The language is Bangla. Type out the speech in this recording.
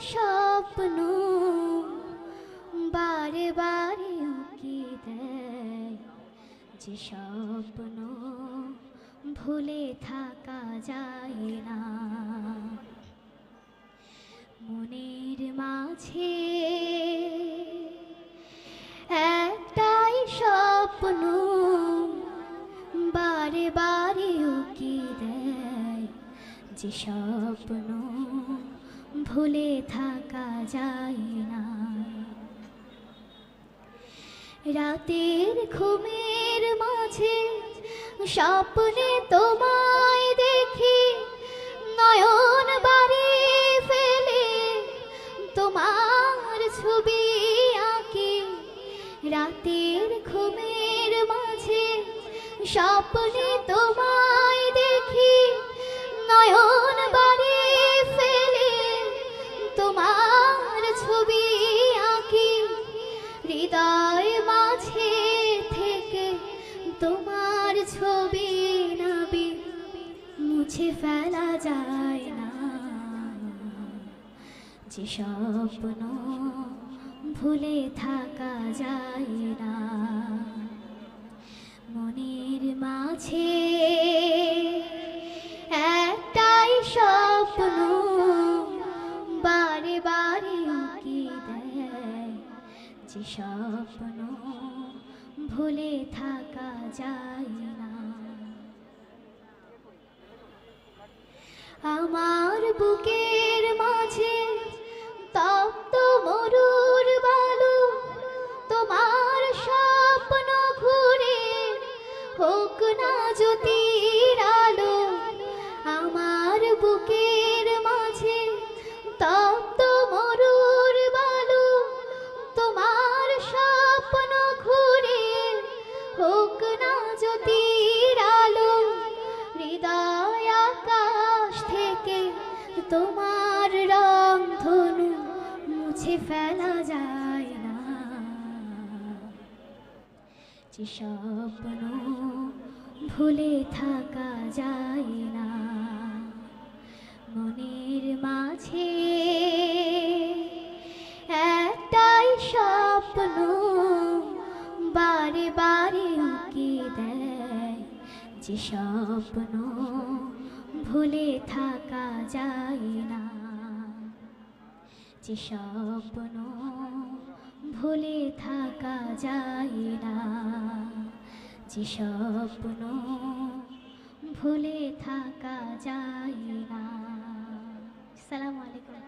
স্বপ্ন বারে বারে উকি দেয়। যে স্বপ্ন ভুলে থাকা যায় না। মনের মাঝে একটাই স্বপ্ন বারে বারে উকি দেয়। যে স্বপ্ন ভুলে থাকা যায় না। রাতের ঘুমের মাঝে স্বপ্নে তোমায় দেখি, নয়ন বাড়ি ফেলে তোমার ছবি আঁকি। রাতের ঘুমের মাঝে স্বপ্নে তোমার ছবি আঁকি, হৃদয় মাঝে থেকে তোমার ছবি নাবি, মুছে ফেলা যায় না। যে স্বপ্ন ভুলে থাকা যায় না। মনের মাঝে ভুলে থাকা যায় না। আমার বুকের মাঝে তপ্ত মরুর বালু, তোমার স্বপ্ন ঘুরে হোক না জ্যোতির তোমার রং ধনু মুছে ফেলা যায় না। যে স্বপ্ন ভুলে থাকা যায় না। মনের মাঝে একটাই স্বপ্ন বারে বারে উকি দেয়। যে স্বপ্ন ভুলে থাকা যায় না। যে স্বপ্ন ভুলে থাকা যায় না। যে স্বপ্ন ভুলে থাকা যায় না। সালাম আলাইকুম।